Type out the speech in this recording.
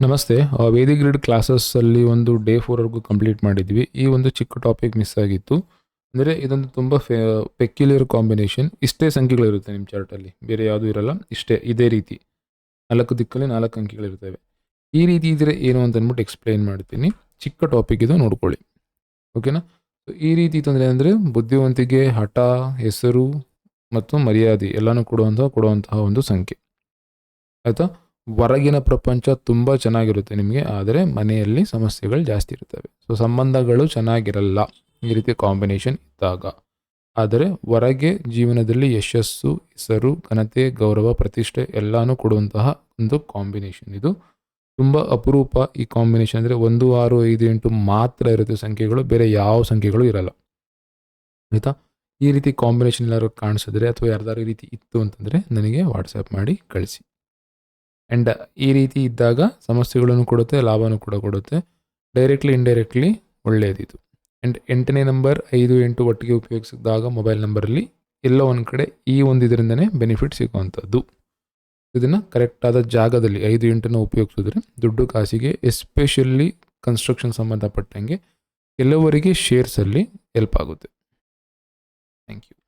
ನಮಸ್ತೆ. ಆ, Vedic grid ಕ್ಲಾಸಸ್ಸಲ್ಲಿ ಒಂದು ಡೇ ಫೋರ್ವರೆಗೂ ಕಂಪ್ಲೀಟ್ ಮಾಡಿದ್ವಿ. ಈ ಒಂದು ಚಿಕ್ಕ ಟಾಪಿಕ್ ಮಿಸ್ ಆಗಿತ್ತು. ಅಂದರೆ ಇದೊಂದು ತುಂಬ ಫೆ ಪೆಕ್ಯುಲಿಯರ್ ಕಾಂಬಿನೇಷನ್. ಇಷ್ಟೇ ಸಂಖ್ಯೆಗಳಿರುತ್ತೆ ನಿಮ್ಮ ಚಾರ್ಟಲ್ಲಿ ಬೇರೆ ಯಾವುದೂ ಇರಲ್ಲ. ಇಷ್ಟೇ ಇದೇ ರೀತಿ. ನಾಲ್ಕು ದಿಕ್ಕಲ್ಲಿ ನಾಲ್ಕು ಅಂಕಿಗಳಿರ್ತವೆ. ಈ ರೀತಿ ಇದ್ದರೆ ಏನು ಅಂತ ಅಂದ್ಬಿಟ್ಟು ಎಕ್ಸ್ಪ್ಲೈನ್ ಮಾಡ್ತೀನಿ. ಚಿಕ್ಕ ಟಾಪಿಕ್ ಇದು ನೋಡ್ಕೊಳ್ಳಿ. ಓಕೆನಾ ಸೊ ಈ ರೀತಿ ತೊಂದರೆ ಅಂದರೆ ಬುದ್ಧಿವಂತಿಕೆ ಹಠ ಹೆಸರು ಮತ್ತು ಮರ್ಯಾದೆ ಎಲ್ಲನೂ ಕೊಡುವಂತಹ ಕೊಡುವಂತಹ ಒಂದು ಸಂಖ್ಯೆ. ಆಯಿತಾ? ಹೊರಗಿನ ಪ್ರಪಂಚ ತುಂಬ ಚೆನ್ನಾಗಿರುತ್ತೆ ನಿಮಗೆ, ಆದರೆ ಮನೆಯಲ್ಲಿ ಸಮಸ್ಯೆಗಳು ಜಾಸ್ತಿ ಇರ್ತವೆ. ಸೊ ಸಂಬಂಧಗಳು ಚೆನ್ನಾಗಿರಲ್ಲ. ಈ ರೀತಿ ಕಾಂಬಿನೇಷನ್ ಇದ್ದಾಗ. ಆದರೆ ಹೊರಗೆ ಜೀವನದಲ್ಲಿ ಯಶಸ್ಸು, ಹೆಸರು, ಘನತೆ, ಗೌರವ, ಪ್ರತಿಷ್ಠೆ ಎಲ್ಲನೂ ಕೊಡುವಂತಹ ಒಂದು ಕಾಂಬಿನೇಷನ್ ಇದು. ತುಂಬ ಅಪರೂಪ ಈ ಕಾಂಬಿನೇಷನ್ ಅಂದರೆ ಒಂದು, ಆರು, ಐದು, ಎಂಟು ಮಾತ್ರ ಇರುತ್ತೆ ಸಂಖ್ಯೆಗಳು, ಬೇರೆ ಯಾವ ಸಂಖ್ಯೆಗಳು ಇರಲ್ಲ. ಆಯಿತಾ? ಈ ರೀತಿ ಕಾಂಬಿನೇಷನ್ ಎಲ್ಲರೂ ಕಾಣಿಸಿದ್ರೆ ಅಥವಾ ಯಾರ್ದಾರು ಈ ರೀತಿ ಇತ್ತು ಅಂತಂದರೆ ನನಗೆ ವಾಟ್ಸಪ್ ಮಾಡಿ ಕಳಿಸಿ. ಆ್ಯಂಡ್ ಈ ರೀತಿ ಇದ್ದಾಗ ಸಮಸ್ಯೆಗಳನ್ನು ಕೊಡುತ್ತೆ, ಲಾಭನೂ ಕೂಡ ಕೊಡುತ್ತೆ. ಡೈರೆಕ್ಟ್ಲಿ ಇಂಡೈರೆಕ್ಟ್ಲಿ ಒಳ್ಳೆಯದಿದು. ಆ್ಯಂಡ್ ಎಂಟನೇ ನಂಬರ್ ಐದು ಎಂಟು ಒಟ್ಟಿಗೆ ಉಪಯೋಗಿಸಿದಾಗ ಮೊಬೈಲ್ ನಂಬರಲ್ಲಿ ಎಲ್ಲೋ ಒಂದು ಕಡೆ ಈ ಒಂದು ಇದರಿಂದನೇ ಬೆನಿಫಿಟ್ ಸಿಗುವಂಥದ್ದು. ಇದನ್ನು ಕರೆಕ್ಟಾದ ಜಾಗದಲ್ಲಿ ಐದು ಎಂಟನ್ನು ಉಪಯೋಗಿಸಿದ್ರೆ ದುಡ್ಡು ಕಾಸಿಗೆ ಎಸ್ಪೆಷಲಿ ಕನ್ಸ್ಟ್ರಕ್ಷನ್ ಸಂಬಂಧಪಟ್ಟಂಗೆ, ಕೆಲವರಿಗೆ ಶೇರ್ಸಲ್ಲಿ ಹೆಲ್ಪ್ ಆಗುತ್ತೆ. Thank you